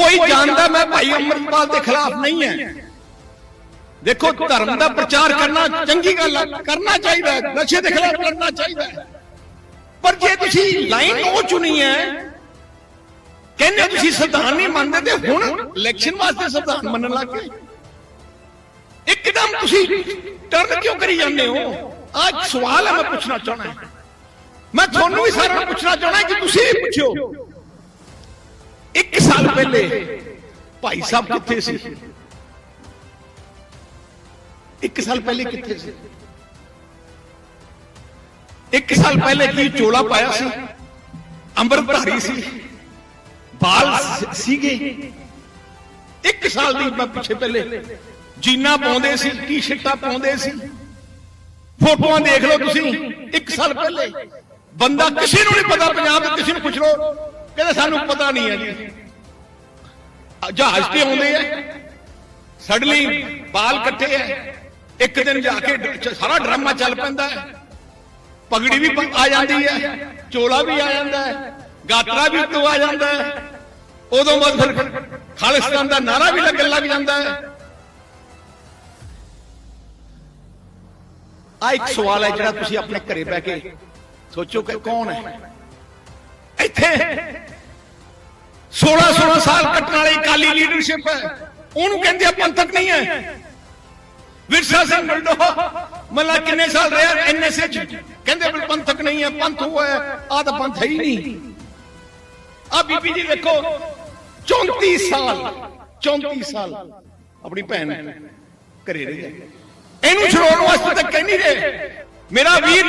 ਕੋਈ ਜਾਣਦਾ ਮੈਂ ਭਾਈ ਅੰਮ੍ਰਿਤਪਾਲ ਦੇ ਖਿਲਾਫ ਨਹੀਂ ਹੈ। ਦੇਖੋ ਧਰਮ ਦਾ ਪ੍ਰਚਾਰ ਕਰਨਾ ਚੰਗੀ ਗੱਲ ਹੈ ਕਰਨਾ ਚਾਹੀਦਾ ਹੈ ਨਸ਼ੇ ਦੇ ਖਿਲਾਫ ਲੜਨਾ ਚਾਹੀਦਾ ਹੈ। ਪਰ ਜੇ ਤੁਸੀਂ ਲਾਈਨ ਉਹ ਚੁਣੀ ਹੈ ਕਹਿੰਦੇ ਤੁਸੀਂ ਸੰਵਿਧਾਨ ਨਹੀਂ ਮੰਨਦੇ ਤੇ ਹੁਣ ਇਲੈਕਸ਼ਨ ਵਾਸਤੇ ਸੰਵਿਧਾਨ ਮੰਨਣ ਲੱਗ ਗਏ। ਇੱਕਦਮ ਤੁਸੀਂ ਟਰਨ ਕਿਉਂ ਕਰੀ ਜਾਂਦੇ ਹੋ? ਅੱਜ ਸਵਾਲ ਹੈ ਮੈਂ ਪੁੱਛਣਾ ਚਾਹਣਾ ਹੈ। ਮੈਂ ਤੁਹਾਨੂੰ ਵੀ ਸਾਰਿਆਂ ਨੂੰ ਪੁੱਛਣਾ ਚਾਹਣਾ ਕਿ ਤੁਸੀਂ ਪੁੱਛਿਓ। ਇੱਕ ਸਾਲ ਪਹਿਲੇ ਭਾਈ ਸਾਹਿਬ ਕਿੱਥੇ ਸੀ? ਇੱਕ ਸਾਲ ਪਹਿਲੇ ਕਿੱਥੇ ਸੀ? ਇੱਕ ਸਾਲ ਪਹਿਲੇ ਕੀ ਚੋਲਾ ਪਾਇਆ ਸੀ? ਅੰਮ੍ਰਿਤਧਾਰੀ ਸੀ? ਬਾਲ ਸੀਗੇ? ਇੱਕ ਸਾਲ ਦੀ ਮੈਂ ਪਿੱਛੇ ਪਹਿਲੇ ਜੀਨਾ ਪਾਉਂਦੇ ਸੀ, ਟੀ-ਸ਼ਰਟਾਂ ਪਾਉਂਦੇ ਸੀ। ਫੋਟੋਆਂ ਦੇਖ ਲਓ ਤੁਸੀਂ, ਇੱਕ ਸਾਲ ਪਹਿਲੇ। ਬੰਦਾ ਕਿਸੇ ਨੂੰ ਨਹੀਂ ਪਤਾ, ਪੰਜਾਬ ਦੇ ਕਿਸੇ ਨੂੰ ਪੁੱਛ ਲਓ। ਕਹਿੰਦੇ ਸਾਨੂੰ ਪਤਾ ਨਹੀਂ ਹੈ ਜੀ। ਜਹਾਜ਼ ਤੇ ਆਉਂਦੇ ਆ। ਸਡਲੀ ਬਾਲ ਕੱਟੇ ਆ। ਇੱਕ ਦਿਨ ਜਾ ਕੇ ਸਾਰਾ ਡਰਾਮਾ ਚੱਲ ਪੈਂਦਾ ਹੈ। ਪਗੜੀ ਵੀ ਆ ਜਾਂਦੀ ਹੈ। ਚੋਲਾ ਵੀ ਆ ਜਾਂਦਾ ਹੈ। ਗਾਤਰਾ ਵੀ ਤੋਂ ਆ ਜਾਂਦਾ ਹੈ। ਉਦੋਂ ਬਾਅਦ ਫਿਰ ਖਾਲਿਸਤਾਨ ਦਾ ਨਾਰਾ ਵੀ ਲੱਗਣ ਲੱਗ ਜਾਂਦਾ ਹੈ। ਆ ਇੱਕ ਸਵਾਲ ਹੈ ਜਿਹੜਾ ਤੁਸੀਂ ਆਪਣੇ ਘਰੇ ਬਹਿ ਕੇ ਸੋਚੋ ਕਿ ਕੌਣ ਹੈ? ਇੱਥੇ 16 16 ਸਾਲ ਕੱਟਣ ਵਾਲੀ ਕਾਲੀ ਲੀਡਰਸ਼ਿਪ ਹੈ। ਉਹਨੂੰ ਕਹਿੰਦੇ ਆ ਪੰਥਕ ਨਹੀਂ ਹੈ। ਵਿਰਸਾ ਸਿੰਘ ਬਲਡੋ ਮੱਲਾ ਕਿੰਨੇ ਸਾਲ ਰਿਹਾ? ਐਨਐਸਏ ਚ ਕਹਿੰਦੇ ਵੀ ਪੰਥਕ ਨਹੀਂ ਹੈ, ਪੰਥ ਉਹ ਆ ਤਾਂ ਪੰਥ ਹੈ ਹੀ ਨਹੀਂ। ਆ ਬੀਬੀ ਜੀ ਦੇਖੋ 34 ਸਾਲ 34 ਸਾਲ ਆਪਣੀ ਭੈਣ ਘਰੇ ਰਹੀ ਹੈ ਇਹਨੂੰ ਛਡਾਉਣ ਵਾਸਤੇ ਤਾਂ ਕਹਿ ਨਹੀਂ ਰਹੇ। ਮੇਰਾ ਵੀਰ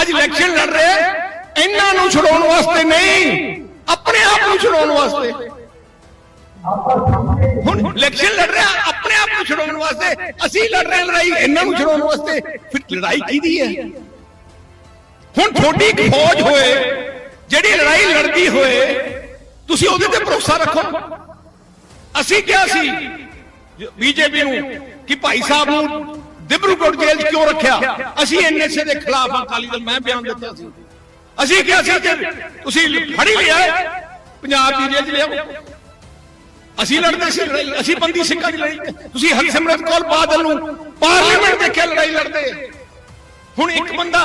ਅੱਜ ਇਲੈਕਸ਼ਨ ਲੜ ਰਿਹਾ ਇਹਨਾਂ ਨੂੰ ਛਡਾਉਣ ਵਾਸਤੇ ਨਹੀਂ, ਆਪਣੇ ਆਪ ਨੂੰ ਛਡਾਉਣ ਵਾਸਤੇ। ਹੁਣ ਇਲੈਕਸ਼ਨ ਲੜ ਰਿਹਾ, ਆਪਣੇ ਆਪ ਨੂੰ ਛਡਾਉਣ ਵਾਸਤੇ, ਅਸੀਂ ਲੜ ਰਹੇ ਲੜਾਈ, ਇਹਨਾਂ ਨੂੰ ਛਡਾਉਣ ਵਾਸਤੇ। ਫਿਰ ਲੜਾਈ ਕਿਹਦੀ ਹੈ? ਹੁਣ ਤੁਹਾਡੀ ਇੱਕ ਫੌਜ ਹੋਏ, ਜਿਹੜੀ ਲੜਾਈ ਲੜਦੀ ਹੋਏ, ਤੁਸੀਂ ਉਹਦੇ ਤੇ ਭਰੋਸਾ ਰੱਖੋ। ਅਸੀਂ ਕਿਹਾ ਸੀ, ਬੀਜੇਪੀ ਨੂੰ, ਕਿ ਭਾਈ ਸਾਹਿਬ ਨੂੰ ਦਿਬਰੂਗੜ੍ਹ ਜੇਲ੍ਹ 'ਚ ਕਿਉਂ ਰੱਖਿਆ? ਅਸੀਂ ਐਨਐਸਏ ਦੇ ਖਿਲਾਫ ਅਕਾਲੀ ਦਲ, ਮੈਂ ਬਿਆਨ ਦਿੱਤਾ ਸੀ। ਅਸੀਂ ਕਿਹਾ ਸੀ ਜੇ ਤੁਸੀਂ ਫੜੀ ਲਿਆ ਪੰਜਾਬ ਦੀ ਜੇਲ੍ਹ 'ਚ ਲਿਆਓ। ਅਸੀਂ ਲੜਦੇ ਸੀ, ਅਸੀਂ ਬੰਦੀ ਸਿੰਘਾਂ ਦੀ ਲੜਾਈ ਤੁਸੀਂ ਹਰਸਿਮਰਤ ਕੌਰ ਬਾਦਲ ਨੂੰ ਪਾਰਲੀਮੈਂਟ ਦੇ ਕੇ ਲੜਾਈ ਲੜਦੇ। ਹੁਣ ਇੱਕ ਬੰਦਾ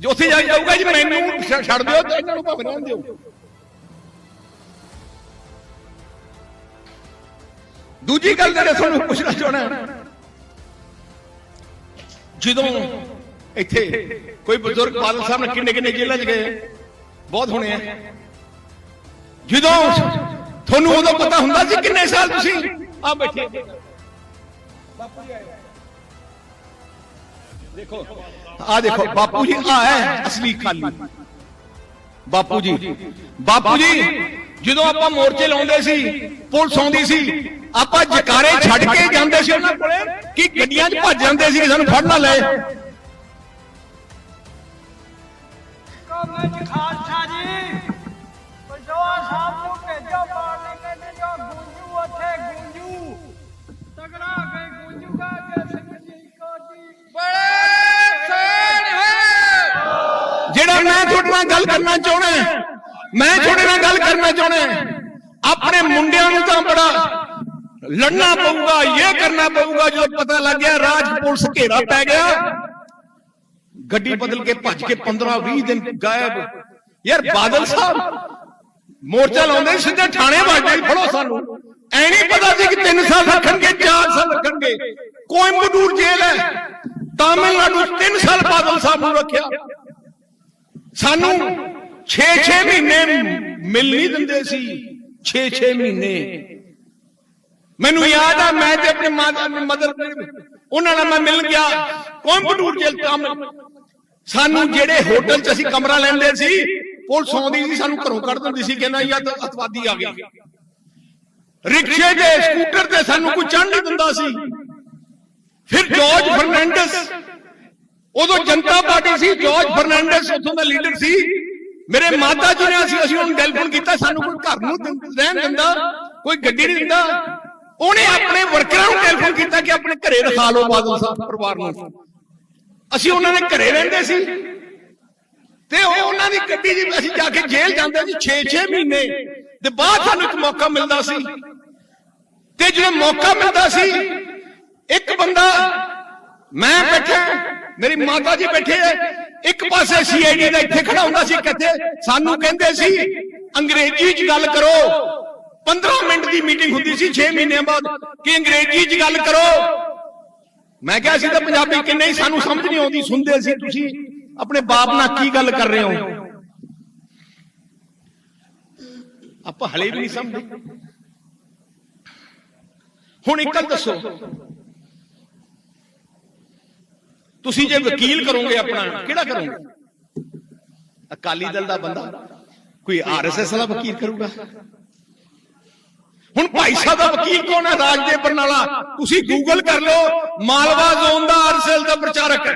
ਜੋ ਉੱਥੇ ਜਾ ਜਾਊਗਾ ਜੀ, ਮੈਨੂੰ ਛੱਡ ਦਿਓ, ਤੇ ਇਹਨਾਂ ਨੂੰ ਭਾਵੇਂ ਰਹਿਣ ਦਿਓ। ਦੂਜੀ ਗੱਲ ਜਿਹੜੇ ਤੁਹਾਨੂੰ ਪੁੱਛਣਾ ਚਾਹਣਾ ਜਦੋਂ ਇੱਥੇ ਕੋਈ ਬਜ਼ੁਰਗ ਬਾਦਲ ਸਾਹਿਬ ਨੇ ਕਿੰਨੇ ਕਿੰਨੇ ਜੇਲ੍ਹਾਂ 'ਚ ਗਏ? ਬਹੁਤ ਹੋਣੇ ਆ। ਜਦੋਂ ਤੁਹਾਨੂੰ ਉਦੋਂ ਪਤਾ ਹੁੰਦਾ ਸੀ ਕਿੰਨੇ ਸਾਲ ਤੁਸੀਂ? ਆ ਬੈਠੇ। ਦੇਖੋ ਆ ਦੇਖੋ, ਬਾਪੂ ਜੀ ਆ ਹੈ ਅਸਲੀ ਖਾਲੀ ਬਾਪੂ ਜੀ। ਬਾਪੂ ਜੀ, ਜਦੋਂ ਆਪਾਂ ਮੋਰਚੇ ਲਾਉਂਦੇ ਸੀ, ਪੁਲਿਸ ਆਉਂਦੀ ਸੀ, ਆਪਾਂ ਜਕਾਰੇ ਛੱਡ ਕੇ ਜਾਂਦੇ ਸੀ ਉਹਨਾਂ ਕੋਲੇ ਕਿ ਗੱਡੀਆਂ 'ਚ ਭੱਜ ਜਾਂਦੇ ਸੀ ਕਿ ਸਾਨੂੰ ਫੜ ਨਾ ਲਏ। ਕੌਮੇ ਖਾਲਸਾ ਜੀ। ਪਜਵਾ ਸਾਹਿਬ ਨੂੰ ਭੇਜੋ ਪਾਰਲੀਮੈਂਟ ਜੋ ਗੁੰਜੂ ਉੱਥੇ ਗੁੰਜੂ। ਤਗੜਾ ਕੇ ਗੁੰਜੂਗਾ ਜੇ ਸਿੰਘ ਜੀ ਕੋ ਜੀ। ਬੜੇ ਸੇਨ ਹੈ। ਜਿਹੜਾ ਮੈਂ ਤੁਹਾਡੇ ਨਾਲ ਗੱਲ ਕਰਨਾ ਚਾਹੁੰਦਾ ਹਾਂ, ਮੈਂ ਤੁਹਾਡੇ ਨਾਲ ਗੱਲ ਕਰਨਾ ਚਾਹੁੰਦਾ ਹਾਂ, ਆਪਣੇ ਮੁੰਡਿਆਂ ਨੂੰ ਤਾਂ ਬੜਾ ਲੜਨਾ ਪਊਗਾ ਇਹ ਕਰਨਾ ਪਊਗਾ ਜਦੋਂ ਪਤਾ ਲੱਗ ਗਿਆ ਰਾਜ ਪੁਲਿਸ ਘੇਰਾ ਪੈ ਗਿਆ। ਗੱਡੀ ਬਦਲ ਕੇ ਭੱਜ ਕੇ 15 20 ਦਿਨ ਗਾਇਬ। ਯਾਰ ਬਾਦਲ ਸਾਹਿਬ ਮੋਰਚਾ ਲਾਉਂਦੇ ਸਿੱਧੇ ਥਾਣੇ ਵੱਜਦੇ ਫੜੋ ਸਾਨੂੰ। ਐ ਨਹੀਂ ਪਤਾ ਸੀ ਕਿ 3 ਸਾਲ ਰੱਖਣਗੇ 4 ਸਾਲ ਰੱਖਣਗੇ। ਕੋਇੰਬਟੂਰ ਜੇਲ੍ਹ ਹੈ। ਤਾਮਿਲਨਾਡੂ 3 ਸਾਲ ਬਾਦਲ ਸਾਹਿਬ ਨੂੰ ਰੱਖਿਆ। ਸਾਨੂੰ 6-6 ਮਹੀਨੇ ਮਿਲ ਨਹੀਂ ਦਿੰਦੇ ਸੀ। 6-6 ਮਹੀਨੇ। ਮੈਨੂੰ ਯਾਦ ਆ ਮੈਂ ਤੇ ਆਪਣੇ ਮਾਤਾ ਮਦਰ ਉਹਨਾਂ ਨਾਲ ਮੈਂ ਮਿਲ ਗਿਆ। ਕੋਇੰਬਟੂਰ ਜੇਲ੍ਹ ਕੰਮ ਸਾਨੂੰ ਜਿਹੜੇ ਹੋਟਲ 'ਚ ਅਸੀਂ ਕਮਰਾ ਲੈਂਦੇ ਸੀ ਪੁਲਿਸ ਆਉਂਦੀ ਸੀ ਸਾਨੂੰ ਘਰੋਂ ਕੱਢ ਦਿੰਦੀ ਸੀ ਕਹਿੰਦਾ ਯਾਰ ਤਾਂ ਅਤਵਾਦੀ ਆ ਗਿਆ ਰਿਕਸ਼ੇ ਦੇ ਸਕੂਟਰ ਤੇ ਸਾਨੂੰ ਕੋਈ ਚੜ੍ਹ ਨਹੀਂ ਦਿੰਦਾ ਸੀ। ਫਿਰ ਜਾਰਜ ਫਰਨੈਂਡਸ ਉਦੋਂ ਜਨਤਾ ਪਾਰਟੀ ਸੀ ਜਾਰਜ ਫਰਨੈਂਡਸ ਉੱਥੋਂ ਦਾ ਲੀਡਰ ਸੀ। ਮੇਰੇ ਮਾਤਾ ਜੀ ਨੇ ਅਸੀਂ ਅਸੀਂ ਉਹਨੂੰ ਟੈਲੀਫੋਨ ਕੀਤਾ ਸਾਨੂੰ ਕੋਈ ਘਰ ਨੂੰ ਰਹਿਣ ਦਿੰਦਾ ਕੋਈ ਗੱਡੀ ਨਹੀਂ ਦਿੰਦਾ। ਉਹਨੇ ਆਪਣੇ ਵਰਕਰਾਂ ਨੂੰ ਟੈਲੀਫੋਨ ਕੀਤਾ ਕਿ ਆਪਣੇ ਘਰੇ ਰਖਾ ਲਓ ਬਾਦਲ ਸਾਹਿਬ ਪਰਿਵਾਰ ਨੂੰ। ਅਸੀਂ ਉਹਨਾਂ ਦੇ ਘਰੇ ਰਹਿੰਦੇ ਸੀ। ਤੇ ਉਹ ਉਹਨਾਂ ਦੀ ਗੱਡੀ 'ਚ ਅਸੀਂ ਜਾ ਕੇ ਜੇਲ੍ਹ ਜਾਂਦੇ ਸੀ 6-6 ਮਹੀਨੇ। ਤੇ ਬਾਅਦ ਸਾਨੂੰ ਇੱਕ ਮੌਕਾ ਮਿਲਦਾ ਸੀ। ਤੇ ਜਦੋਂ ਮੌਕਾ ਮਿਲਦਾ ਸੀ, ਇੱਕ ਬੰਦਾ, ਮੈਂ ਬੈਠਾ, ਮੇਰੀ ਮਾਤਾ ਜੀ ਬੈਠੇ ਇੱਕ ਪਾਸੇ ਸੀਆਈਡੀ ਦਾ ਇੱਥੇ ਖੜਾ ਹੁੰਦਾ ਸੀ ਕਿੱਥੇ ਸਾਨੂੰ ਕਹਿੰਦੇ ਸੀ, ਅੰਗਰੇਜ਼ੀ 'ਚ ਗੱਲ ਕਰੋ। 15 ਮਿੰਟ ਦੀ ਮੀਟਿੰਗ ਹੁੰਦੀ ਸੀ 6 ਮਹੀਨਿਆਂ ਬਾਅਦ, ਕਿ ਅੰਗਰੇਜ਼ੀ 'ਚ ਗੱਲ ਕਰੋ। ਮੈਂ ਕਿਹਾ ਸੀ ਤਾਂ ਪੰਜਾਬੀ ਕਿੰਨੇ ਹੀ ਸਾਨੂੰ ਸਮਝ ਨਹੀਂ ਆਉਂਦੀ, ਸੁਣਦੇ ਸੀ ਤੁਸੀਂ। ਆਪਣੇ ਬਾਪ ਨਾਲ ਕੀ ਗੱਲ ਕਰ ਰਹੇ ਹੋ? ਆਪਾਂ ਹਲੇ ਵੀ ਨਹੀਂ ਸਮਝਦੇ। ਹੁਣ ਇੱਕ ਗੱਲ ਦੱਸੋ। ਤੁਸੀਂ ਜੇ ਵਕੀਲ ਕਰੋਗੇ ਆਪਣਾ, ਕਿਹੜਾ ਕਰੋਗੇ? ਅਕਾਲੀ ਦਲ ਦਾ ਬੰਦਾ। ਕੋਈ ਆਰਐਸਐਸ ਵਾਲਾ ਵਕੀਲ ਕਰੂਗਾ? ਹੁਣ ਭਾਈ ਸਾਹਿਬ ਦਾ ਵਕੀਲ ਕੌਣ ਹੈ? ਰਾਜਦੇ ਬਰਨਾਲਾ ਤੁਸੀਂ ਗੂਗਲ ਕਰ ਲਓ। ਮਾਲਵਾ ਜ਼ੋਨ ਦਾ ਆਰਐਸਐਸ ਦਾ ਪ੍ਰਚਾਰਕ ਹੈ।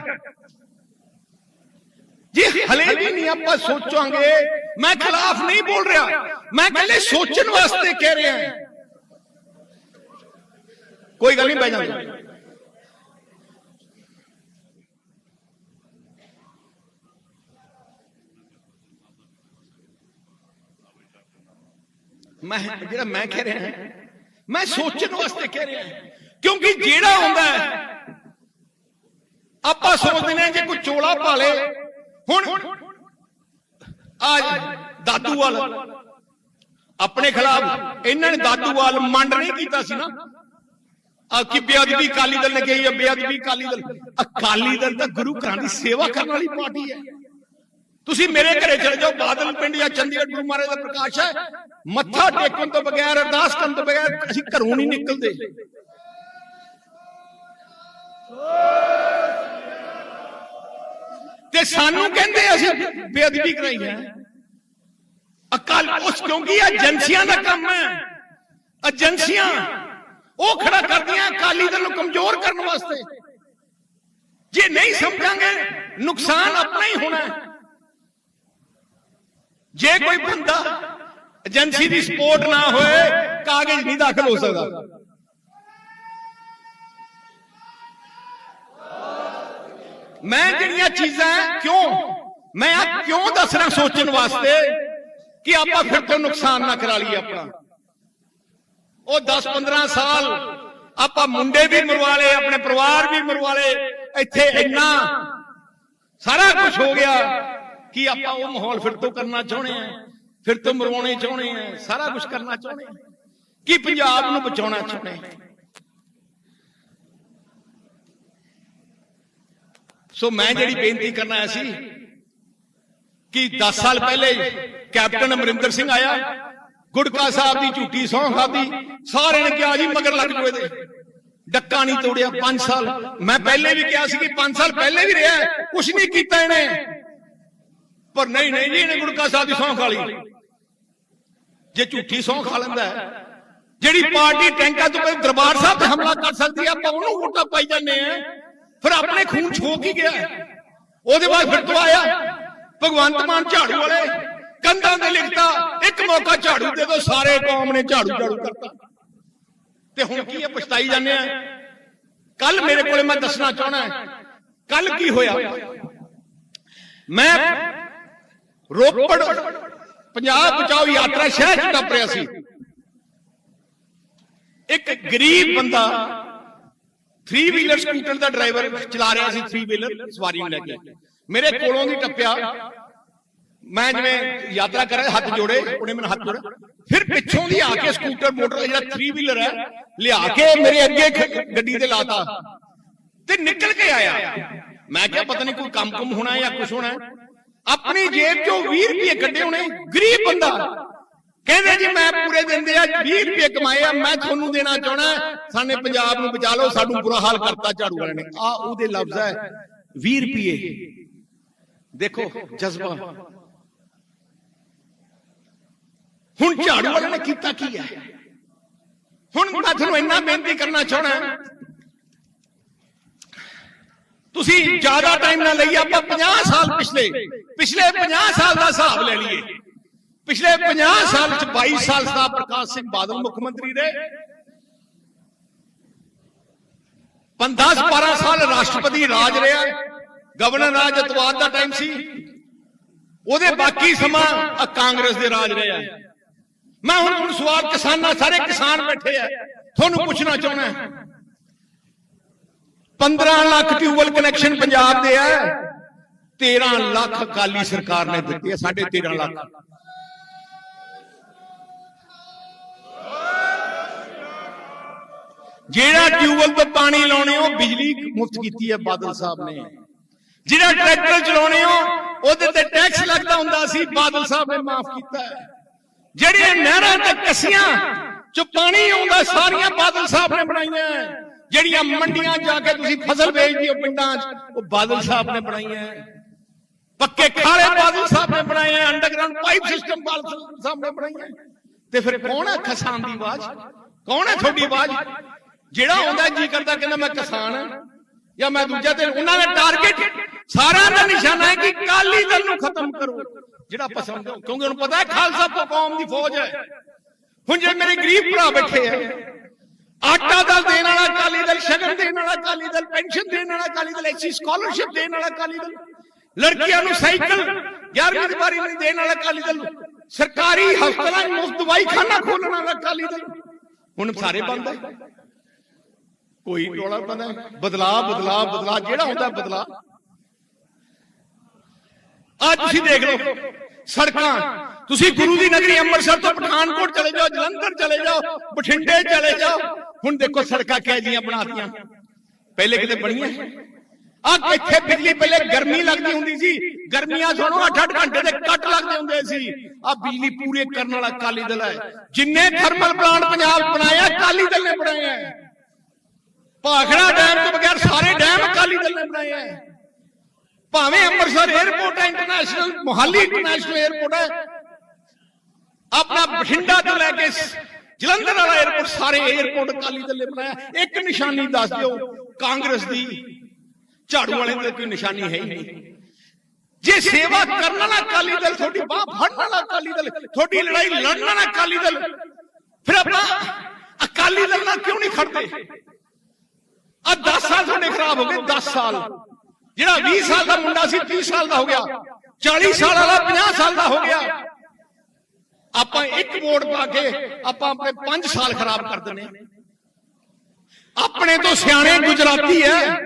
ਜੇ ਹਲੇ ਵੀ ਨਹੀਂ ਆਪਾਂ ਸੋਚਾਂਗੇ, ਮੈਂ ਖਿਲਾਫ ਨਹੀਂ ਬੋਲ ਰਿਹਾ। ਮੈਂ ਕਹਿੰਦੇ ਸੋਚਣ ਵਾਸਤੇ ਕਹਿ ਰਿਹਾ ਕੋਈ ਗੱਲ ਨਹੀਂ, ਬਹਿ ਜਾਂਦੇ ਮੈਂ ਜਿਹੜਾ ਮੈਂ ਕਹਿ ਰਿਹਾ ਮੈਂ ਸੋਚਣ ਵਾਸਤੇ ਕਹਿ ਰਿਹਾ ਕਿਉਂਕਿ ਜਿਹੜਾ ਹੁੰਦਾ ਹੈ ਆਪਾਂ ਸੋਚਦੇ ਨੇ ਜੇ ਕੋਈ ਚੋਲਾ ਭਾਲੇ ਹੁਣ ਆ ਦਾਦੂਵਾਲ ਆਪਣੇ ਖਿਲਾਫ ਇਹਨਾਂ ਨੇ ਦਾਦੂਵਾਲ ਮੰਡ ਨਹੀਂ ਕੀਤਾ ਸੀ ਨਾ। ਆ ਕਿ ਬੇਅਦਬੀ ਅਕਾਲੀ ਦਲ ਨੇ ਕਹੀ ਹੈ ਬੇਅਦਬੀ ਅਕਾਲੀ ਦਲ। ਅਕਾਲੀ ਦਲ ਤਾਂ ਗੁਰੂ ਘਰਾਂ ਦੀ ਸੇਵਾ ਕਰਨ ਵਾਲੀ ਪਾਰਟੀ ਹੈ। ਤੁਸੀਂ ਮੇਰੇ ਘਰੇ ਚਲੇ ਜਾਓ, ਬਾਦਲ ਪਿੰਡ ਜਾਂ ਚੰਡੀਗੜ੍ਹ ਗੁਰੂ ਮਹਾਰਾਜ ਦਾ ਪ੍ਰਕਾਸ਼ ਹੈ। ਮੱਥਾ ਟੇਕਣ ਤੋਂ ਬਗੈਰ, ਅਰਦਾਸ ਕਰਨ ਤੋਂ ਬਗੈਰ ਅਸੀਂ ਘਰੋਂ ਨਹੀਂ ਨਿਕਲਦੇ। ਤੇ ਸਾਨੂੰ ਕਹਿੰਦੇ ਅਸੀਂ ਬੇਅਦਬੀ ਕਰਾਈ ਹੈ। ਅਕਾਲ ਉਸ ਕਿਉਂਕਿ ਏਜੰਸੀਆਂ ਦਾ ਕੰਮ ਹੈ। ਏਜੰਸੀਆਂ, ਉਹ ਖੜਾ ਕਰਦੀਆਂ ਅਕਾਲੀ ਦਲ ਨੂੰ ਕਮਜ਼ੋਰ ਕਰਨ ਵਾਸਤੇ। ਜੇ ਨਹੀਂ ਸਮਝਾਂਗੇ, ਨੁਕਸਾਨ ਆਪਣਾ ਹੀ ਹੋਣਾ ਹੈ। ਜੇ ਕੋਈ ਬੰਦਾ ਏਜੰਸੀ ਦੀ ਸਪੋਰਟ ਨਾ ਹੋਏ, ਕਾਗਜ਼ ਨਹੀਂ ਦਾਖਲ ਹੋ ਸਕਦਾ। ਮੈਂ ਜਿਹੜੀਆਂ ਚੀਜ਼ਾਂ, ਕਿਉਂ? ਮੈਂ ਆ ਕਿਉਂ ਦੱਸ ਸੋਚਣ ਵਾਸਤੇ ਕਿ ਆਪਾਂ ਫਿਰ ਤੋਂ ਨੁਕਸਾਨ ਨਾ ਕਰਾ ਲਈਏ ਆਪਣਾ। ਉਹ 10 15 ਸਾਲ ਆਪਾਂ ਮੁੰਡੇ ਵੀ ਮਰਵਾ ਲਏ, ਆਪਣੇ ਪਰਿਵਾਰ ਵੀ ਮਰਵਾ ਲਏ, ਇੱਥੇ ਇੰਨਾ ਸਾਰਾ ਕੁਝ ਹੋ ਗਿਆ। ਕਿ ਆਪਾਂ ਉਹ ਮਾਹੌਲ ਫਿਰ ਤੋਂ ਕਰਨਾ ਚਾਹੁੰਦੇ ਆ? ਫਿਰ ਤੋਂ ਮਰਵਾਉਣੇ ਚਾਹੁੰਦੇ ਆ? ਸਾਰਾ ਕੁਝ ਕਰਨਾ ਚਾਹੁੰਦੇ ਆ? ਕੀ ਪੰਜਾਬ ਨੂੰ ਬਚਾਉਣਾ ਚਾਹੁੰਦੇ ਆ? ਸੋ ਮੈਂ ਜਿਹੜੀ ਬੇਨਤੀ ਕਰਨਾ ਆਇਆ ਸੀ ਕਿ 10 ਸਾਲ ਪਹਿਲੇ ਕੈਪਟਨ ਅਮਰਿੰਦਰ ਸਿੰਘ ਆਇਆ, ਗੁੜਕਾ ਸਾਹਿਬ ਦੀ ਝੂਠੀ ਸਹੁੰ ਖਾਦੀ ਸਾਰਿਆਂ ਨੇ ਕਿਹਾ ਜੀ ਮਗਰ ਲੱਗ ਜੋ ਇਹਦੇ। ਡੱਕਾ ਨਹੀਂ ਤੋੜਿਆ 5 ਸਾਲ। ਮੈਂ ਪਹਿਲੇ ਵੀ ਕਿਹਾ ਸੀ ਕਿ 5 ਸਾਲ ਪਹਿਲੇ ਵੀ ਰਿਹਾ ਕੁਝ ਨਹੀਂ ਕੀਤਾ ਇਹਨੇ। ਪਰ ਨਹੀਂ ਨਹੀਂ ਜੀ ਇਹਨੇ ਗੁੜਕਾ ਸਾਹਿਬ ਦੀ ਸਹੁੰ ਖਾ ਲਈ ਜੇ ਝੂਠੀ ਸਹੁੰ ਖਾ ਲੈਂਦਾ ਜਿਹੜੀ ਪਾਰਟੀ ਟੈਂਕਾਂ ਤੋਂ ਪਹਿਲਾਂ ਦਰਬਾਰ ਸਾਹਿਬ ਤੇ ਹਮਲਾ ਕਰ ਸਕਦੀ ਆ ਆਪਾਂ ਉਹਨੂੰ ਵੋਟਾਂ ਪਾਈ ਜਾਂਦੇ ਆ ਫਿਰ ਆਪਣੇ ਖੂਨ ਛੋ ਕੀ ਗਿਆ? ਉਹਦੇ ਬਾਅਦ ਫਿਰ ਤੋਂ ਆਇਆ ਭਗਵੰਤ ਮਾਨ ਝਾੜੂ ਵਾਲੇ। ਕੰਧਾਂ ਤੇ ਲਿਖਤਾ ਇੱਕ ਮੌਕਾ ਝਾੜੂ ਦੇ ਦੋ ਸਾਰੇ ਕੌਮ ਨੇ ਝਾੜੂ ਝਾੜੂ ਕਰਤਾ। ਤੇ ਹੁਣ ਕੀ ਹੈ ਪਛਤਾਈ ਜਾਂਦੇ ਆ? ਕੱਲ ਮੇਰੇ ਕੋਲੇ ਮੈਂ ਦੱਸਣਾ ਚਾਹਣਾ ਕੱਲ ਕੀ ਹੋਇਆ? ਮੈਂ ਰੋਪੜ, ਪੰਜਾਬ ਬਚਾਓ ਯਾਤਰਾ ਸ਼ਹਿਰ ਚ ਟੱਪ ਰਿਹਾ ਸੀ। ਇੱਕ ਗਰੀਬ ਬੰਦਾ 3 ਵੀਲਰ ਸਕੂਟਰ ਦਾ ਡਰਾਈਵਰ ਚਲਾ ਰਿਹਾ ਸੀ 3 ਵੀਲਰ ਸਵਾਰੀ ਨੂੰ ਲੈ ਕੇ। ਮੇਰੇ ਕੋਲੋਂ ਦੀ ਟੱਪਿਆ। ਮੈਂ ਜਿਵੇਂ ਯਾਤਰਾ ਕਰ ਹੱਥ ਜੋੜੇ, ਉਹਨੇ ਮੈਨੂੰ ਹੱਥ ਜੋੜਿਆ। ਫਿਰ ਪਿੱਛੋਂ ਦੀ ਆ ਕੇ ਸਕੂਟਰ ਮੋਟਰ ਜਿਹੜਾ 3 ਵੀਲਰ ਹੈ, ਲਿਆ ਕੇ ਮੇਰੇ ਅੱਗੇ ਗੱਡੀ ਤੇ ਲਾਤਾ। ਤੇ ਨਿਕਲ ਕੇ ਆਇਆ। ਮੈਂ ਕਿਹਾ ਪਤਾ ਨਹੀਂ ਕੋਈ ਕੰਮ ਕੁਮ ਹੋਣਾ ਜਾਂ ਕੁਝ ਹੋਣਾ ਆਪਣੀ ਜੇਬ ਚੋਂ 20 ਰੁਪਏ ਕੱਢੇ ਹੋਣੇ ਗਰੀਬ ਬੰਦਾ। ਕਹਿੰਦੇ ਜੀ ਮੈਂ ਪੂਰੇ ਦਿਨ ਦੇ ਆ 20 ਰੁਪਏ ਕਮਾਏ ਆ ਮੈਂ ਤੁਹਾਨੂੰ ਦੇਣਾ ਚਾਹਣਾ ਸਾਨੇ ਪੰਜਾਬ ਨੂੰ ਬਚਾ ਲਓ ਸਾਨੂੰ ਬੁਰਾ ਹਾਲ ਕਰਤਾ ਝਾੜੂ ਵਾਲਿਆਂ ਨੇ। ਆ ਉਹਦੇ ਲਫ਼ਜ਼ ਹੈ 20 ਰੁਪਏ। ਦੇਖੋ ਜਜ਼ਬਾ। ਹੁਣ ਝਾੜੂ ਵਾਲਿਆਂ ਨੇ ਕੀਤਾ ਕੀ ਹੈ? ਹੁਣ ਮੈਂ ਤੁਹਾਨੂੰ ਇੰਨਾ ਬੇਨਤੀ ਕਰਨਾ ਚਾਹਣਾ ਤੁਸੀਂ ਜ਼ਿਆਦਾ ਟਾਈਮ ਨਾ ਲਈਏ ਆਪਾਂ 50 ਸਾਲ ਪਿਛਲੇ ਪਿਛਲੇ 50 ਸਾਲ ਦਾ ਹਿਸਾਬ ਲੈ ਲਈਏ। ਪਿਛਲੇ 50 ਸਾਲ ਚ 22 ਸਾਲ ਦਾ ਪ੍ਰਕਾਸ਼ ਸਿੰਘ ਬਾਦਲ ਮੁੱਖ ਮੰਤਰੀ ਰਹੇ 10 12 ਸਾਲ ਰਾਸ਼ਟਰਪਤੀ ਰਾਜ ਰਿਹਾ। ਗਵਰਨਰ ਰਾਜ ਅਤਵਾਦ ਦਾ ਟਾਈਮ ਸੀ। ਉਹਦੇ ਬਾਕੀ ਸਮਾਂ ਕਾਂਗਰਸ ਦੇ ਰਾਜ ਰਿਹਾ। ਮੈਂ ਹੁਣ ਹੁਣ ਸਵਾਲ ਕਿਸਾਨਾਂ ਸਾਰੇ ਕਿਸਾਨ ਬੈਠੇ ਆ। ਤੁਹਾਨੂੰ ਪੁੱਛਣਾ ਚਾਹੁੰਦਾ। 15 ਲੱਖ ਟਿਊਬਲ ਕਨੈਕਸ਼ਨ ਪੰਜਾਬ ਦੇ ਆ। 13 ਲੱਖ ਅਕਾਲੀ ਸਰਕਾਰ ਨੇ ਦਿੱਤੇ ਆ 13.5 ਲੱਖ। ਜਿਹੜਾ ਟਿਊਬਲ ਤੇ ਪਾਣੀ ਲਾਉਣੇ ਹੋ, ਬਿਜਲੀ ਮੁਫਤ ਕੀਤੀ ਹੈ ਬਾਦਲ ਸਾਹਿਬ ਨੇ। ਜਿਹੜਾ ਟਰੈਕਟਰ ਚਲਾਉਣੇ ਹੋ, ਉਹਦੇ ਤੇ ਟੈਕਸ ਲੱਗਦਾ ਹੁੰਦਾ ਸੀ, ਬਾਦਲ ਸਾਹਿਬ ਨੇ ਮਾਫ ਕੀਤਾ ਹੈ। ਜਿਹੜੀਆਂ ਨਹਿਰਾਂ ਤੇ ਕੱਸੀਆਂ, ਚ ਪਾਣੀ ਆਉਂਦਾ, ਸਾਰੀਆਂ ਬਾਦਲ ਸਾਹਿਬ ਨੇ ਬਣਾਈਆਂ ਜਿਹੜੀਆਂ ਮੰਡੀਆਂ ਜਾ ਕੇ ਤੁਸੀਂ ਫਸਲ ਵੇਚਦੇ ਹੋ ਪਿੰਡਾਂ 'ਚ, ਉਹ ਬਾਦਲ ਸਾਹਿਬ ਨੇ ਬਣਾਈਆਂ ਹੈ। ਪੱਕੇ ਖਾਲੇ ਬਾਦਲ ਸਾਹਿਬ ਨੇ ਬਣਾਏ ਹੈ underground pipe system Badal Sahib ਨੇ ਬਣਾਈਆਂ ਤੇ ਫਿਰ ਕੌਣ ਹੈ ਕਿਸਾਨ ਦੀ ਆਵਾਜ਼? ਕੌਣ ਹੈ ਤੁਹਾਡੀ ਆਵਾਜ਼? ਜਿਹੜਾ ਆਉਂਦਾ ਜੀ ਕਰਦਾ, ਕਹਿੰਦਾ ਮੈਂ ਕਿਸਾਨ ਹਾਂ ਜਾਂ ਮੈਂ ਦੂਜਾ ਤੇ ਉਹਨਾਂ ਦਾ ਟਾਰਗੇਟ ਸਾਰਿਆਂ ਦਾ ਨਿਸ਼ਾਨਾ ਹੈ ਕਿ ਕਾਲੀ ਦਲ ਨੂੰ ਖਤਮ ਕਰੋ। ਜਿਹੜਾ ਪਸੰਦ ਕਿਉਂਕਿ ਉਹਨੂੰ ਪਤਾ ਹੈ ਖਾਲਸਾ ਪ- ਕੌਮ ਦੀ ਫੌਜ ਹੈ। ਹੁਣ ਜਿਹੜੇ ਮੇਰੇ ਗਰੀਬ ਭਰਾ ਬੈਠੇ ਆ ਆਟਾ ਦਲ ਦੇਣ ਵਾਲਾ, ਅਕਾਲੀ ਦਲ ਸ਼ਗਨ ਦੇਣ ਵਾਲਾ, ਅਕਾਲੀ ਦਲ ਪੈਨਸ਼ਨ ਦੇਣ ਵਾਲਾ, ਅਕਾਲੀ ਦਲ ਐਸੀ ਸਕਾਲਰਸ਼ਿਪ ਦੇਣ ਵਾਲਾ, ਅਕਾਲੀ ਦਲ। ਲੜਕੀਆਂ ਨੂੰ ਸਾਈਕਲ 11ਵੀਂ ਦੀ ਵਾਰੀ ਨਹੀਂ ਦੇਣ ਵਾਲਾ, ਅਕਾਲੀ ਦਲ ਸਰਕਾਰੀ ਹਸਪਤਾਲਾਂ 'ਚ ਮੁਫਤ ਦਵਾਈ ਖਾਨਾ ਖੋਲਣ ਵਾਲਾ, ਅਕਾਲੀ ਦਲ। ਹੁਣ ਸਾਰੇ ਬੰਦ ਹੈ ਕੋਈ ਟੋਲਾ ਬੰਦਾ ਬਦਲਾ ਬਦਲਾ ਬਦਲਾ ਜਿਹੜਾ ਹੁੰਦਾ ਬਦਲਾ ਅੱਜ ਤੁਸੀਂ ਦੇਖ ਲਓ। ਸੜਕਾਂ। ਤੁਸੀਂ ਗੁਰੂ ਦੀ ਨਗਰੀ ਅੰਮ੍ਰਿਤਸਰ ਤੋਂ ਪਠਾਨਕੋਟ ਚਲੇ ਜਾਓ, ਜਲੰਧਰ ਚਲੇ ਜਾਓ, ਬਠਿੰਡੇ ਚਲੇ ਜਾਓ। ਹੁਣ ਦੇਖੋ ਸੜਕਾਂ ਕਿਹ ਜੀਆਂ ਬਣਾਤੀਆਂ। ਪਹਿਲੇ ਕਿਤੇ ਬਣੀਆਂ। ਆ ਇੱਥੇ ਬਿਜਲੀ ਪਹਿਲੇ ਗਰਮੀ ਲੱਗਦੀ ਹੁੰਦੀ ਸੀ। ਗਰਮੀਆਂ ਸੁਣੋ 8-8 ਘੰਟੇ ਦੇ ਕੱਟ ਲੱਗਦੇ ਹੁੰਦੇ ਸੀ। ਆ ਬਿਜਲੀ ਪੂਰੇ ਕਰਨ ਵਾਲਾ ਅਕਾਲੀ ਦਲ ਹੈ। ਜਿੰਨੇ ਥਰਮਲ ਪਲਾਂਟ ਪੰਜਾਬ ਬਣਾਇਆ, ਅਕਾਲੀ ਦਲ ਨੇ ਬਣਾਇਆ ਹੈ। ਭਾਖੜਾ ਡੈਮ ਤੋਂ ਬਗੈਰ ਸਾਰੇ ਡੈਮ ਅਕਾਲੀ ਦਲ ਨੇ ਬਣਾਇਆ ਹੈ। ਭਾਵੇਂ ਅੰਮ੍ਰਿਤਸਰ 에ਅਰਪੋਰਟ ਹੈ ਇੰਟਰਨੈਸ਼ਨਲ ਮੁਹਾਲੀ ਇੰਟਰਨੈਸ਼ਨਲ 에ਅਰਪੋਰਟ ਹੈ ਆਪਣਾ ਬਠਿੰਡਾ ਤੋਂ ਲੈ ਕੇ ਜਲੰਧਰ ਵਾਲਾ 에ਅਰਪੋਰਟ ਸਾਰੇ 에ਅਰਪੋਰਟ ਕਾਲੀ ਦਲੇ ਬਣਾਇਆ ਇੱਕ ਨਿਸ਼ਾਨੀ ਦੱਸ ਦਿਓ ਕਾਂਗਰਸ ਦੀ ਝਾੜੂ ਵਾਲੇ ਤੇ ਕੋਈ ਨਿਸ਼ਾਨੀ ਹੈ ਹੀ ਨਹੀਂ ਜੇ ਸੇਵਾ ਕਰਨ ਵਾਲਾ ਕਾਲੀ ਦਲ ਤੁਹਾਡੀ ਬਾਹ ਫੜਨ ਵਾਲਾ ਕਾਲੀ ਦਲ ਤੁਹਾਡੀ ਲੜਾਈ ਲੜਨ ਵਾਲਾ ਕਾਲੀ ਦਲ ਫਿਰ ਆਪਾਂ ਅਕਾਲੀ ਦਲ ਨਾਲ ਕਿਉਂ ਨਹੀਂ ਖੜਦੇ ਆ 10 ਸਾਲ ਤੁਹਾਡੇ ਖਰਾਬ ਹੋ ਗਏ 10 ਸਾਲ ਜਿਹੜਾ 20 ਸਾਲ ਦਾ ਮੁੰਡਾ ਸੀ 30 ਸਾਲ ਦਾ ਹੋ ਗਿਆ। 40 ਸਾਲ ਵਾਲਾ 50 ਸਾਲ ਦਾ ਹੋ ਗਿਆ। ਆਪਾਂ ਇੱਕ ਵੋਟ ਪਾ ਕੇ ਆਪਾਂ ਆਪਣੇ 5 ਸਾਲ ਖਰਾਬ ਕਰ ਦਿੰਨੇ ਆਪਣੇ ਤੋਂ ਸਿਆਣੇ ਗੁਜਰਾਤੀ ਹੈ।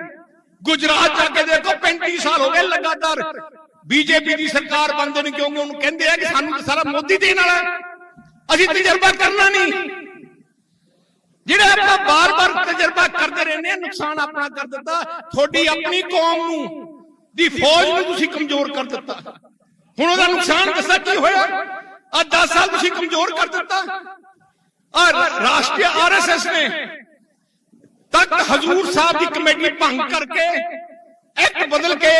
ਗੁਜਰਾਤ ਜਾ ਕੇ ਦੇਖੋ 35 ਸਾਲ ਹੋ ਗਏ ਲਗਾਤਾਰ। ਬੀਜੇਪੀ ਦੀ ਸਰਕਾਰ ਬੰਦ ਨਹੀਂ ਕਿਉਂਕਿ ਉਹਨੂੰ ਕਹਿੰਦੇ ਆ ਕਿ ਸਾਨੂੰ ਸਾਰਾ ਮੋਦੀ ਦੇਣ ਵਾਲਾ ਹੈ। ਅਸੀਂ ਤਜਰਬਾ ਕਰਨਾ ਨਹੀਂ। ਜਿਹੜਾ ਆਪਾਂ ਬਾਰ-ਬਾਰ ਤਜਰਬਾ ਕਰਦੇ ਰਹਿੰਦੇ ਆ ਨੁਕਸਾਨ ਆਪਣਾ ਕਰ ਦਿੱਤਾ ਤੁਹਾਡੀ ਆਪਣੀ ਕੌਮ ਨੂੰ ਦੀ ਫੌਜ ਨੂੰ ਤੁਸੀਂ ਕਮਜ਼ੋਰ ਕਰ ਦਿੱਤਾ। ਹੁਣ ਉਹਦਾ ਨੁਕਸਾਨ ਦੱਸਾਂ ਕੀ ਹੋਇਆ? ਆ 10 ਸਾਲ ਤੁਸੀਂ ਕਮਜ਼ੋਰ ਕਰ ਦਿੱਤਾ। ਆ ਰਾਸ਼ਟਰੀ ਆਰਐਸਐਸ ਨੇ ਤੱਕ ਹਜ਼ੂਰ ਸਾਹਿਬ ਦੀ ਕਮੇਟੀ ਭੰਗ ਕਰਕੇ ਇੱਕ ਬਦਲ ਕੇ